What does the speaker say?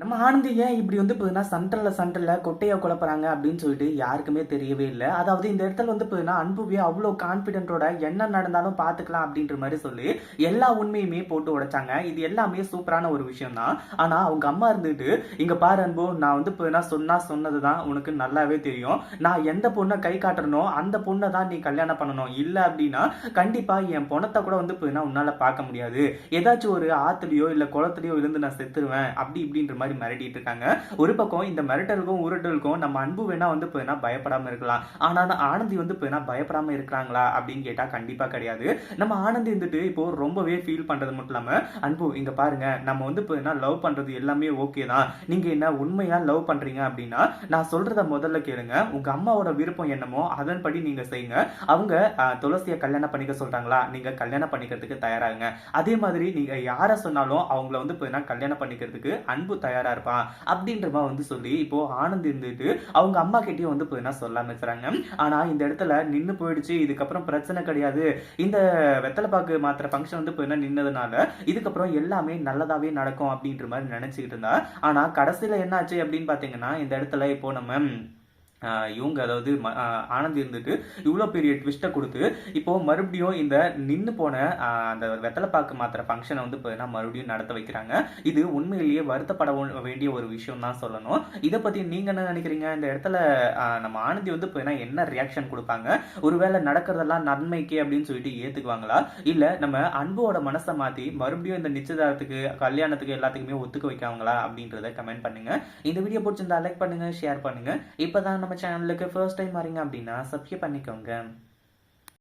நம்ம ஆனந்தி ஏன் இப்படி வந்து பார்த்தீங்கன்னா சென்ட்ரல்ல சென்ட்ரல்ல கொட்டையை குழப்பறாங்க அப்படின்னு சொல்லிட்டு யாருக்குமே தெரியவே இல்லை. அதாவது இந்த இடத்துல வந்து பார்த்தீங்கன்னா அன்புவே அவ்வளோ கான்ஃபிடென்ட்டோட என்ன நடந்தாலும் பார்த்துக்கலாம் அப்படின்ற மாதிரி சொல்லி எல்லா உண்மையுமே போட்டு உடைச்சாங்க. இது எல்லாமே சூப்பரான ஒரு விஷயம் தான் ஆனால் அவங்க அம்மா இருந்துட்டு இங்கே பாரு அன்பு நான் வந்து பார்த்தீங்கன்னா சொன்னா சொன்னது தான் உனக்கு நல்லாவே தெரியும். நான் எந்த பொண்ணை கை காட்டுறனோ அந்த பொண்ணை தான் நீ கல்யாணம் பண்ணணும். இல்லை அப்படின்னா கண்டிப்பாக என் பொணத்தை கூட வந்து பார்த்தீங்கன்னா உன்னால் பார்க்க முடியாது. ஏதாச்சும் ஒரு ஆற்றுலையோ இல்லை குளத்துலையோ விழுந்து நான் செத்துருவேன். அப்படி இப்படின்ற மாதிரி மிரட்டிட்டு இருக்காங்க. ஒரு பக்கம் இந்த மிரட்டலுக்கும் உருட்டலுக்கும் நம்ம அன்பு வேணா வந்து போயினா பயப்படாம இருக்கலாம். ஆனா அந்த ஆனந்தி வந்து போயினா பயப்படாம இருக்கிறாங்களா அப்படின்னு கேட்டா கண்டிப்பா கிடையாது. நம்ம ஆனந்தி வந்துட்டு இப்போ ரொம்பவே ஃபீல் பண்றது மட்டும் இல்லாம அன்பு இங்க பாருங்க நம்ம வந்து போயினா லவ் பண்றது எல்லாமே ஓகே தான். நீங்க என்ன உண்மையா லவ் பண்றீங்க அப்படின்னா நான் சொல்றத முதல்ல கேளுங்க. உங்க அம்மாவோட விருப்பம் என்னமோ அதன்படி நீங்க செய்யுங்க. அவங்க துளசியை கல்யாணம் பண்ணிக்க சொல்றாங்களா? நீங்க கல்யாணம் பண்ணிக்கிறதுக்கு தயாராகுங்க. அதே மாதிரி நீங்க யார சொன்னாலும் அவங்கள வந்து போயினா கல்யாணம் பண்ணிக்கிறதுக்கு அன்பு தயார் இருப்பான் அப்படின்ற மாதிரி வந்து சொல்லி இப்போ ஆனந்த் இருந்துட்டு அவங்க அம்மா கிட்டேயும் வந்து போயினா சொல்ல ஆரம்பிச்சுறாங்க ஆனா இந்த இடத்துல நின்று போயிடுச்சு. இதுக்கப்புறம் பிரச்சனை கிடையாது. இந்த வெத்தலை பாக்கு மாத்திர ஃபங்க்ஷன் வந்து போயினா நின்னதுனால இதுக்கப்புறம் எல்லாமே நல்லதாவே நடக்கும் அப்படின்ற மாதிரி நினைச்சுக்கிட்டு இருந்தா. ஆனா கடைசியில என்னாச்சு அப்படின்னு பாத்தீங்கன்னா இந்த இடத்துல இப்போ நம்ம இவங்க அதாவது ம- ஆனந்த் இருந்துட்டு இவ்வளோ பெரிய ட்விஸ்ட்டை கொடுத்து இப்போ மறுபடியும் இந்த நின்று போன அந்த அந்த வெத்தலைப்பாக்கு மாத்திர ஃபங்க்ஷனை வந்து பார்த்தீங்கன்னா மறுபடியும் நடத்த வைக்கிறாங்க. இது உண்மையிலேயே வருத்தப்பட வேண்டிய ஒரு விஷயம் தான் சொல்லணும். இதை பற்றி நீங்கள் என்ன நினைக்கிறீங்க? இந்த இடத்துல நம்ம ஆனந்தி வந்து இப்போ என்ன ரியாக்ஷன் கொடுப்பாங்க? ஒருவேளை நடக்கிறதெல்லாம் நன்மைக்கு அப்படின்னு சொல்லிட்டு ஏற்றுக்குவாங்களா இல்லை நம்ம அன்போட மனசை மாற்றி மறுபடியும் இந்த நிச்சயதாரத்துக்கு கல்யாணத்துக்கு எல்லாத்துக்குமே ஒத்துக்க வைக்காங்களா அப்படின்றத கமெண்ட் பண்ணுங்க. இந்த வீடியோ பிடிச்சிருந்தா லைக் பண்ணுங்கள் ஷேர் பண்ணுங்க. இப்போதான் நம்ம சேனலுக்கு ஃபர்ஸ்ட் டைம் வரீங்க அப்படின்னா சப்ஸ்கிரைப் பண்ணிக்கோங்க